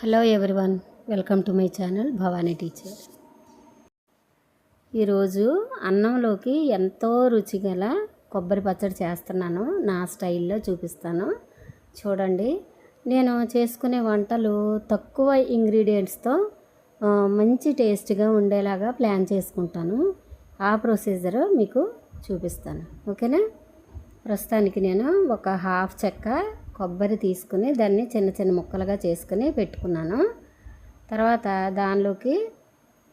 Hello everyone welcome to my channel Bhavani teacher ఈరోజు అన్నంలోకి ఎంతో రుచిగల కొబ్బరి పచ్చడి చేస్తున్నాను. నా స్టైల్లో చూపిస్తాను. చూడండి నేను చేసుకునే వంటలు తక్కువ ఇంగ్రీడియంట్స్తో మంచి టేస్ట్గా ఉండేలాగా ప్లాన్ చేసుకుంటాను. ఆ ప్రొసీజర్ మీకు చూపిస్తాను. ఓకేనా? ప్రస్తుతానికి నేను ఒక హాఫ్ చెక్క కొబ్బరి తీసుకుని దాన్ని చిన్న చిన్న ముక్కలుగా చేసుకుని పెట్టుకున్నాను. తర్వాత దానిలోకి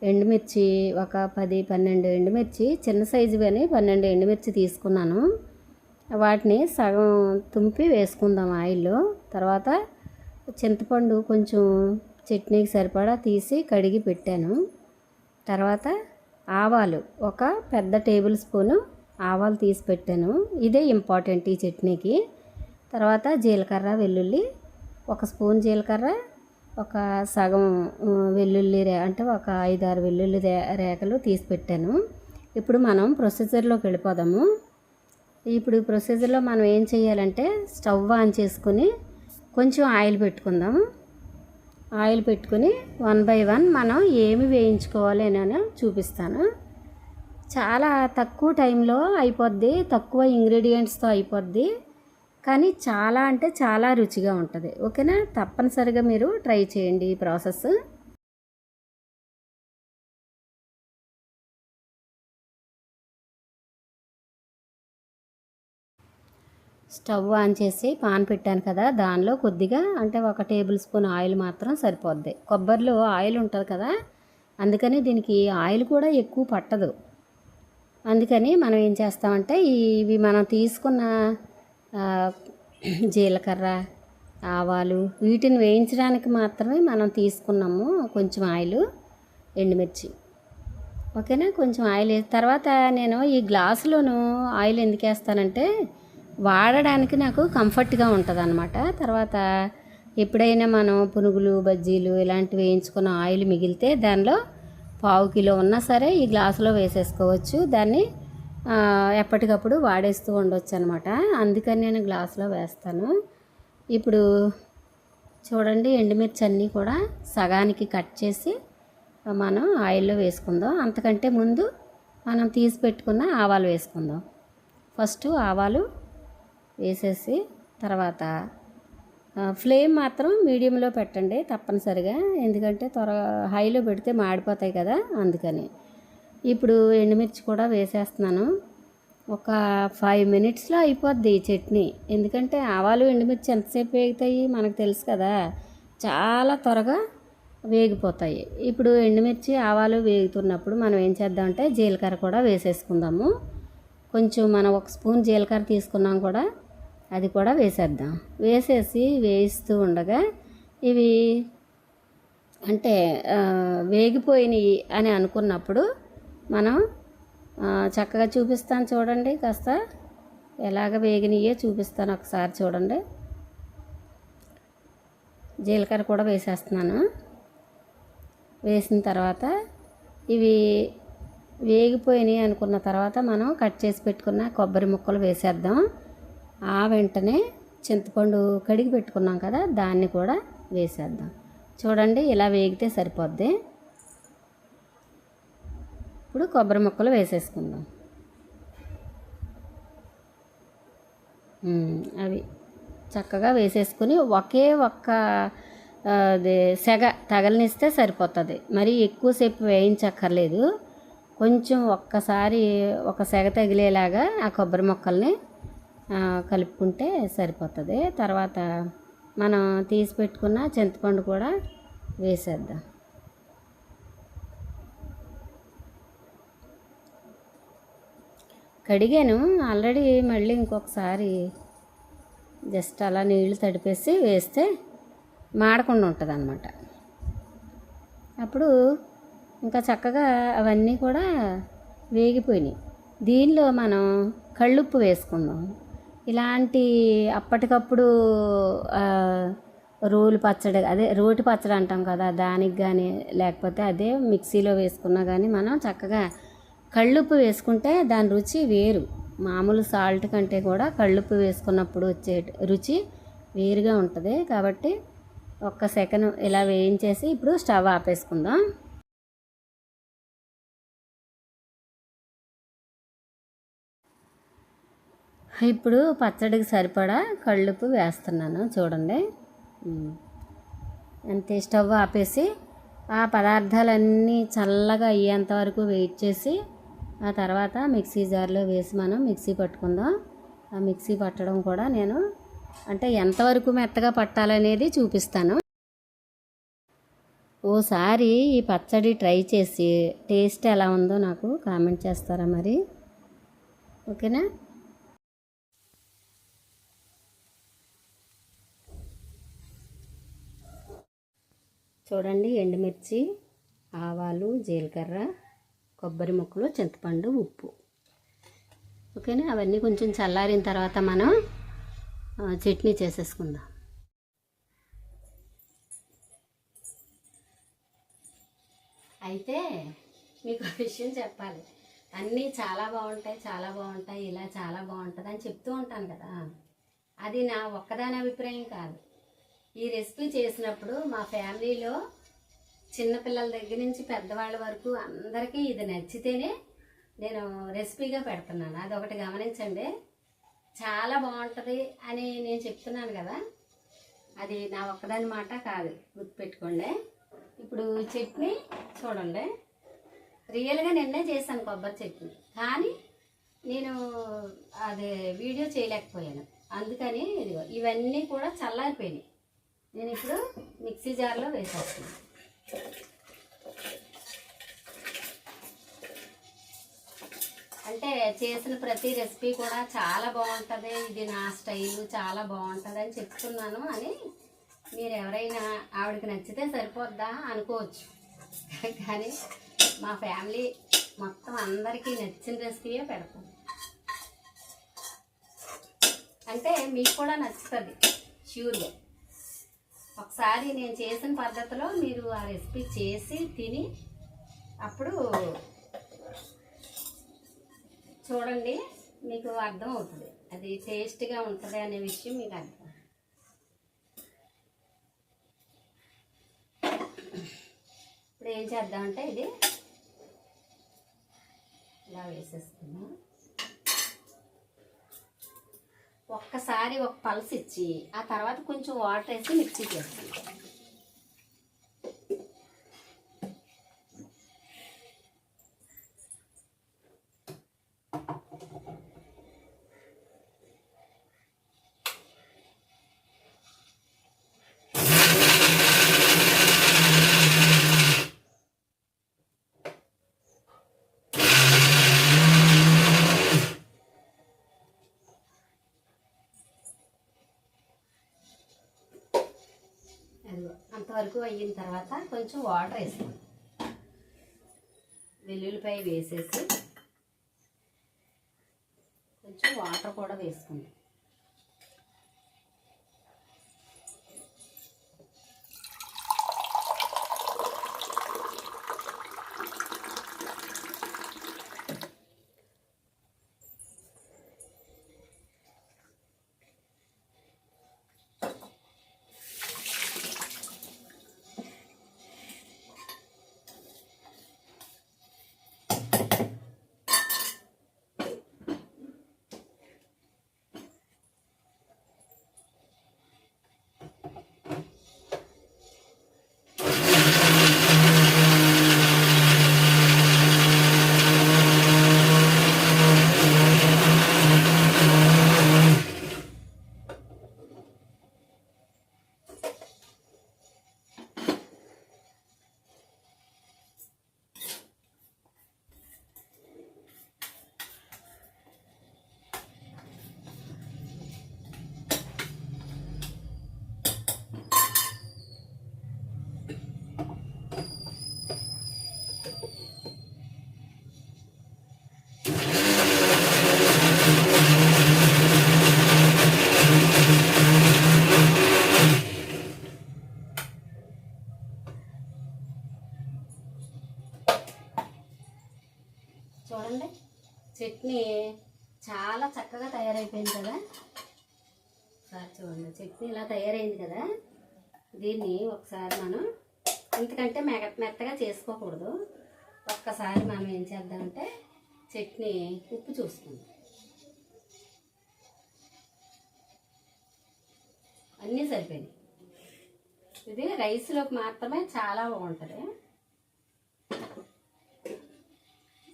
ఎండుమిర్చి ఒక పది పన్నెండు ఎండుమిర్చి చిన్న సైజు కానీ పన్నెండు ఎండుమిర్చి తీసుకున్నాను. వాటిని సగం తుంపి వేసుకుందాం ఆయిల్లో. తర్వాత చింతపండు కొంచెం చట్నీకి సరిపడా తీసి కడిగి పెట్టాను. తర్వాత ఆవాలు ఒక పెద్ద టేబుల్ స్పూను ఆవాలు తీసి పెట్టాను. ఇదే ఇంపార్టెంట్ ఈ చట్నీకి. తర్వాత జీలకర్ర వెల్లుల్లి ఒక స్పూన్ జీలకర్ర ఒక సగం వెల్లుల్లి రే అంటే ఒక ఐదారు వెల్లుల్లి రే రేఖలు తీసి పెట్టాను. ఇప్పుడు మనం ప్రొసీజర్లోకి వెళ్ళిపోదాము. ఇప్పుడు ప్రొసీజర్లో మనం ఏం చేయాలంటే స్టవ్ ఆన్ చేసుకుని కొంచెం ఆయిల్ పెట్టుకుందాం ఆయిల్ పెట్టుకుని వన్ బై వన్ మనం ఏమి వేయించుకోవాలి అని చూపిస్తాను. చాలా తక్కువ టైంలో అయిపోద్ది తక్కువ ఇంగ్రీడియంట్స్తో అయిపోద్ది. కానీ చాలా అంటే చాలా రుచిగా ఉంటుంది. ఓకేనా? తప్పనిసరిగా మీరు ట్రై చేయండి ఈ ప్రాసెస్. స్టవ్ ఆన్ చేసి పాన్ పెట్టాను కదా దానిలో కొద్దిగా అంటే ఒక టేబుల్ స్పూన్ ఆయిల్ మాత్రం సరిపోద్ది. కొబ్బరిలో ఆయిల్ ఉంటుంది కదా అందుకని దీనికి ఆయిల్ కూడా ఎక్కువ పట్టదు. అందుకని మనం ఏం చేస్తామంటే ఇవి మనం తీసుకున్న జీలకర్ర ఆవాలు వీటిని వేయించడానికి మాత్రమే మనం తీసుకున్నాము కొంచెం ఆయిల్ ఎండుమిర్చి. ఓకేనా? కొంచెం ఆయిల్ వేసి తర్వాత నేను ఈ గ్లాసులోను ఆయిల్ ఎందుకు వేస్తానంటే వాడడానికి నాకు కంఫర్ట్గా ఉంటుంది అనమాట తర్వాత ఎప్పుడైనా మనం పునుగులు బజ్జీలు ఇలాంటివి వేయించుకున్న ఆయిల్ మిగిలితే దానిలో పావు కిలో ఉన్నా సరే ఈ గ్లాసులో వేసేసుకోవచ్చు. దాన్ని ఎప్పటికప్పుడు వాడేస్తూ ఉండొచ్చు అనమాట అందుకని నేను గ్లాసులో వేస్తాను. ఇప్పుడు చూడండి ఎండుమిర్చి అన్నీ కూడా సగానికి కట్ చేసి మనం ఆయిల్లో వేసుకుందాం. అంతకంటే ముందు మనం తీసి పెట్టుకున్న ఆవాలు వేసుకుందాం. ఫస్ట్ ఆవాలు వేసేసి తర్వాత ఫ్లేమ్ మాత్రం మీడియంలో పెట్టండి తప్పనిసరిగా. ఎందుకంటే త్వర హైలో పెడితే మాడిపోతాయి కదా అందుకని. ఇప్పుడు ఎండుమిర్చి కూడా వేసేస్తున్నాను. ఒక ఫైవ్ మినిట్స్లో అయిపోద్ది ఈ చట్నీ. ఎందుకంటే ఆవాలు ఎండుమిర్చి ఎంతసేపు వేగుతాయి మనకు తెలుసు కదా. చాలా త్వరగా వేగిపోతాయి. ఇప్పుడు ఎండుమిర్చి ఆవాలు వేగుతున్నప్పుడు మనం ఏం చేద్దామంటే జీలకర్ర కూడా వేసేసుకుందాము. కొంచెం మనం ఒక స్పూన్ జీలకర్ర తీసుకున్నాం కూడా అది కూడా వేసేద్దాం. వేసేసి వేయిస్తూ ఉండగా ఇవి అంటే వేగిపోయినాయి అని అనుకున్నప్పుడు మనం చక్కగా చూపిస్తాను చూడండి. కాస్త ఎలాగ వేగినయో చూపిస్తాను ఒకసారి చూడండి. జీలకర్ర కూడా వేసేస్తున్నాను. వేసిన తర్వాత ఇవి వేగిపోయినాయి అనుకున్న తర్వాత మనం కట్ చేసి పెట్టుకున్న కొబ్బరి ముక్కలు వేసేద్దాం. ఆ వెంటనే చింతపండు కడిగి పెట్టుకున్నాం కదా దాన్ని కూడా వేసేద్దాం. చూడండి ఇలా వేగితే సరిపోద్ది. ఇప్పుడు కొబ్బరి ముక్కలు వేసేసుకుందాం. అవి చక్కగా వేసేసుకుని ఒకే ఒక్క అది సెగ తగలనిస్తే సరిపోతుంది. మరి ఎక్కువసేపు వేయించక్కర్లేదు. కొంచెం ఒక్కసారి ఒక సెగ తగిలేలాగా ఆ కొబ్బరి మొక్కల్ని కలుపుకుంటే సరిపోతుంది. తర్వాత మనం తీసి పెట్టుకున్న చింతపండు కూడా వేసేద్దాం. కడిగాను. ఆల్రెడీ మళ్ళీ ఇంకొకసారి జస్ట్ అలా నీళ్ళు తడిపేసి వేస్తే మాడకుండా ఉంటుంది అనమాట అప్పుడు ఇంకా చక్కగా అవన్నీ కూడా వేగిపోయినాయి. దీనిలో మనం కళ్ళుప్పు వేసుకుందాం. ఇలాంటి అప్పటికప్పుడు రోలు పచ్చడి అదే రోటి పచ్చడి అంటాం కదా దానికి కానీ లేకపోతే అదే మిక్సీలో వేసుకున్నా కానీ మనం చక్కగా కళ్ళుప్పు వేసుకుంటే దాని రుచి వేరు. మామూలు సాల్ట్ కంటే కూడా కళ్ళుప్పు వేసుకున్నప్పుడు వచ్చే రుచి వేరుగా ఉంటుంది. కాబట్టి ఒక్క సెకండ్ ఇలా వేయించేసి ఇప్పుడు స్టవ్ ఆపేసుకుందాం. ఇప్పుడు పచ్చడికి సరిపడా కళ్ళుప్పు వేస్తున్నాను చూడండి. అంతే స్టవ్ ఆపేసి ఆ పదార్థాలన్నీ చల్లగా అయ్యేంత వరకు వెయిట్ చేసి ఆ తర్వాత మిక్సీ జార్లో వేసి మనం మిక్సీ పట్టుకుందాం. ఆ మిక్సీ పట్టడం కూడా నేను అంటే ఎంతవరకు మెత్తగా పట్టాలనేది చూపిస్తాను. ఓసారి ఈ పచ్చడి ట్రై చేసి టేస్ట్ ఎలా ఉందో నాకు కామెంట్ చేస్తారా మరి? ఓకేనా? చూడండి ఎండుమిర్చి ఆవాలు జీలకర్ర. కొబ్బరి ముక్కలు చింతపండు ఉప్పు. ఓకేనా? అవన్నీ కొంచెం చల్లారిన తర్వాత మనం చట్నీ చేసేసుకుందాం. అయితే మీకు విషయం చెప్పాలి. అన్నీ చాలా బాగుంటాయి చాలా బాగుంటాయి ఇలా చాలా బాగుంటుంది అని చెప్తూ ఉంటాను కదా. అది నా ఒక్కదాని అభిప్రాయం కాదు. ఈ రెసిపీ చేసినప్పుడు మా ఫ్యామిలీలో చిన్నపిల్లల దగ్గర నుంచి పెద్దవాళ్ళ వరకు అందరికీ ఇది నచ్చితేనే నేను రెసిపీగా పెడుతున్నాను. అది ఒకటి గమనించండి. చాలా బాగుంటుంది అని నేను చెప్తున్నాను కదా. అది నా ఒక్కదాని మాట కాదు. గుర్తుపెట్టుకోండి. ఇప్పుడు చట్నీ చూడండి. రియల్గా నిన్నే చేశాను కొబ్బరి చట్నీ. కానీ నేను అది వీడియో చేయలేకపోయాను. అందుకని ఇదిగో ఇవన్నీ కూడా చల్లారిపోయినాయి. నేను ఇప్పుడు మిక్సీ జార్లో వేసేస్తున్నాను. అంటే చేసిన ప్రతి రెసిపీ కూడా చాలా బాగుంటుంది. ఇది నా స్టైల్ చాలా బాగుంటుంది అని చెప్తున్నాను అని మీరు ఎవరైనా ఆవిడకి నచ్చితే సరిపోద్దా అనుకోవచ్చు. కానీ మా ఫ్యామిలీ మొత్తం అందరికీ నచ్చిన రెసిపీయే పెడతాం. అంటే మీకు కూడా నచ్చుతుంది ష్యూర్గా ఒకసారి నేను చేసిన పద్ధతిలో మీరు ఆ రెసిపీ చేసి తిని అప్పుడు చూడండి మీకు అర్థం అవుతుంది అది టేస్ట్గా ఉంటుంది అనే విషయం మీకు అర్థం. ఇప్పుడు ఏం చేద్దామంటే ఇది ఇలా వేసేసుకున్నాం ఒక్కసారి ఒక పల్స్ ఇచ్చి ఆ తర్వాత కొంచెం వాటర్ వేసి మిక్సీ చేస్తాం అంతవరకు అయిన తర్వాత కొంచెం వాటర్ వేస్తాం వెల్లుల్లిపాయ వేసేసి కొంచెం వాటర్ కూడా వేసుకుందాం. చూడండి. చట్నీ చాలా చక్కగా తయారైపోయింది కదా. సార్ చూడండి చట్నీ ఇలా తయారైంది కదా. దీన్ని ఒకసారి మనం ఎందుకంటే మెగ మెత్తగా చేసుకోకూడదు. ఒక్కసారి మనం ఏం చేద్దామంటే చట్నీ ఉప్పు చూసుకుందాం. అన్నీ సరిపోయినాయి. ఇది రైస్లోకి మాత్రమే చాలా బాగుంటుంది.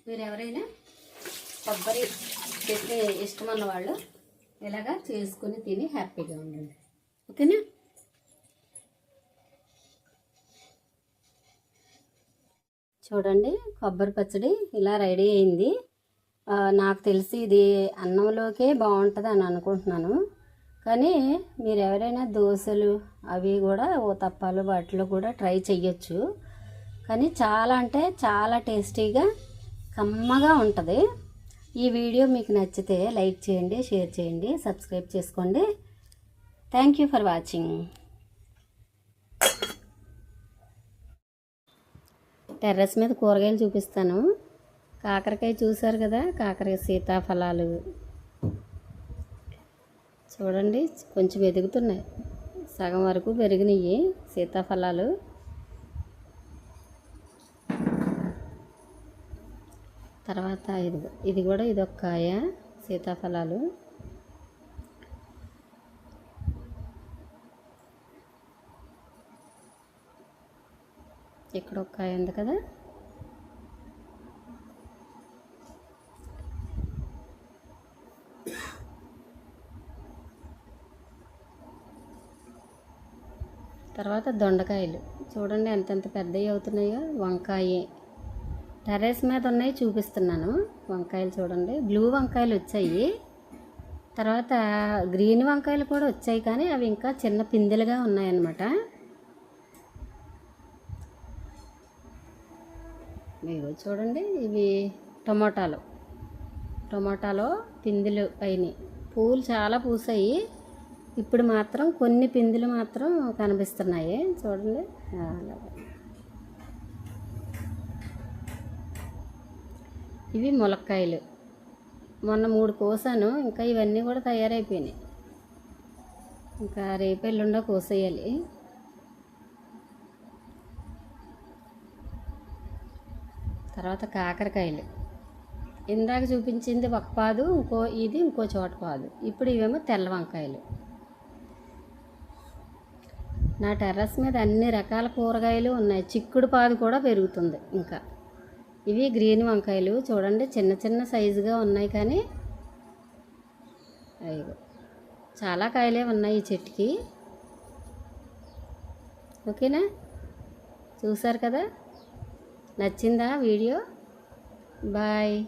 మీరు ఎవరైనా కొబ్బరి చట్నీ ఇష్టమన్న వాళ్ళు ఇలాగా చేసుకుని తిని హ్యాపీగా ఉండండి. ఓకేనా? చూడండి కొబ్బరి పచ్చడి ఇలా రెడీ అయింది. నాకు తెలిసి ఇది అన్నంలోకే బాగుంటుంది అని అనుకుంటున్నాను. కానీ మీరు ఎవరైనా దోశలు అవి కూడా ఓ తప్పాలు వాటిలో కూడా ట్రై చేయొచ్చు కానీ చాలా అంటే చాలా టేస్టీగా కమ్మగా ఉంటుంది. ఈ వీడియో మీకు నచ్చితే లైక్ చేయండి షేర్ చేయండి సబ్స్క్రైబ్ చేసుకోండి. Thank you for watching terrace మీద కూరగాయలు చూపిస్తాను. కాకరకాయ చూసారు కదా కాకరకాయ సీతాఫలాలు. చూడండి కొంచెం ఎదుగుతున్నాయి. సగం వరకు పెరిగినాయి సీతాఫలాలు. తర్వాత ఇది ఇది కూడా ఇది ఒక కాయ సీతాఫలాలు. ఇక్కడ ఒక కాయ ఉంది కదా. తర్వాత దొండకాయలు. చూడండి ఎంతెంత పెద్దవి అవుతున్నాయో. వంకాయ. టెర్రస్ మీద ఉన్నాయి చూపిస్తున్నాను. వంకాయలు చూడండి. బ్లూ వంకాయలు వచ్చాయి. తర్వాత గ్రీన్ వంకాయలు కూడా వచ్చాయి కానీ అవి ఇంకా చిన్న పిందెలుగా ఉన్నాయన్నమాట. ఇవి చూడండి ఇవి టొమాటాలు. టమాటాలో పిందెలు అయినాయి పూలు చాలా పూసాయి. ఇప్పుడు మాత్రం కొన్ని పిందెలు మాత్రం కనిపిస్తున్నాయి. చూడండి. అలాగే. ఇవి ములక్కాయలు. మొన్న మూడు కోసాను ఇంకా ఇవన్నీ కూడా తయారైపోయినాయి. ఇంకా రేపు ఎల్లుండో కోసేయాలి. తర్వాత కాకరకాయలు. ఇందాక చూపించింది ఒక పాదు ఇంకో ఇది ఇంకో చోట పాదు. ఇప్పుడు ఇవేమో తెల్ల వంకాయలు. నా టెర్రస్ మీద అన్ని రకాల కూరగాయలు ఉన్నాయి. చిక్కుడు పాదు కూడా పెరుగుతుంది ఇంకా. ఇవి గ్రీన్ వంకాయలు. చూడండి చిన్న చిన్న సైజుగా ఉన్నాయి కానీ అయ్యో చాలా కాయలే ఉన్నాయి ఈ చెట్టుకి. ఓకేనా? చూసారు కదా? నచ్చిందా వీడియో? బాయ్.